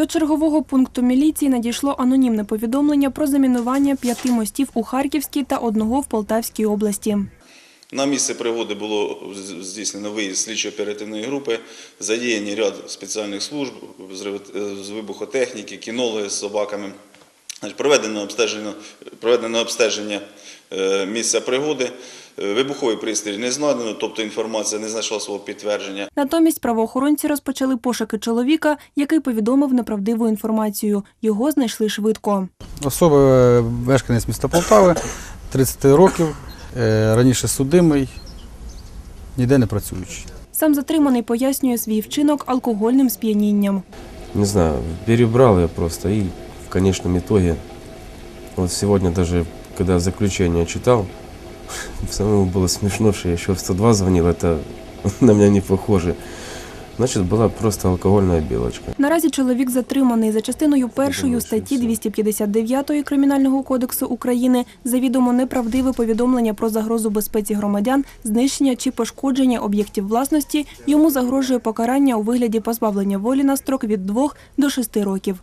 До чергового пункту міліції надійшло анонімне повідомлення про замінування п'яти мостів у Харківській та одного в Полтавській області. На місце пригоди було здійснено виїзд слідчо-оперативної групи, задіяні ряд спеціальних служб з вибухотехніки, кінологи з собаками. Проведено обстеження, проведено обстеження е, місця пригоди. Е, Вибуховий пристрій не знайдено, тобто інформація не знайшла свого підтвердження. Натомість правоохоронці розпочали пошуки чоловіка, який повідомив неправдиву інформацію. Його знайшли швидко. Особа е, мешканець міста Полтави, 30 років, раніше судимий, ніде не працюючий. Сам затриманий пояснює свій вчинок алкогольним сп'янінням. не знаю, перебрал я просто и в конечном итоге, вот сегодня даже, когда заключение читал, самому было смешно, что я еще в 102 звонил, это на меня не похоже. Значит, была просто алкогольная белочка. Наразі чоловік затриманий за частиною першої статті 259 Кримінального кодексу України завідомо неправдиве повідомлення про загрозу безпеці громадян, знищення чи пошкодження об'єктів власності. Йому загрожує покарання у вигляді позбавлення волі на строк від 2 до 6 років.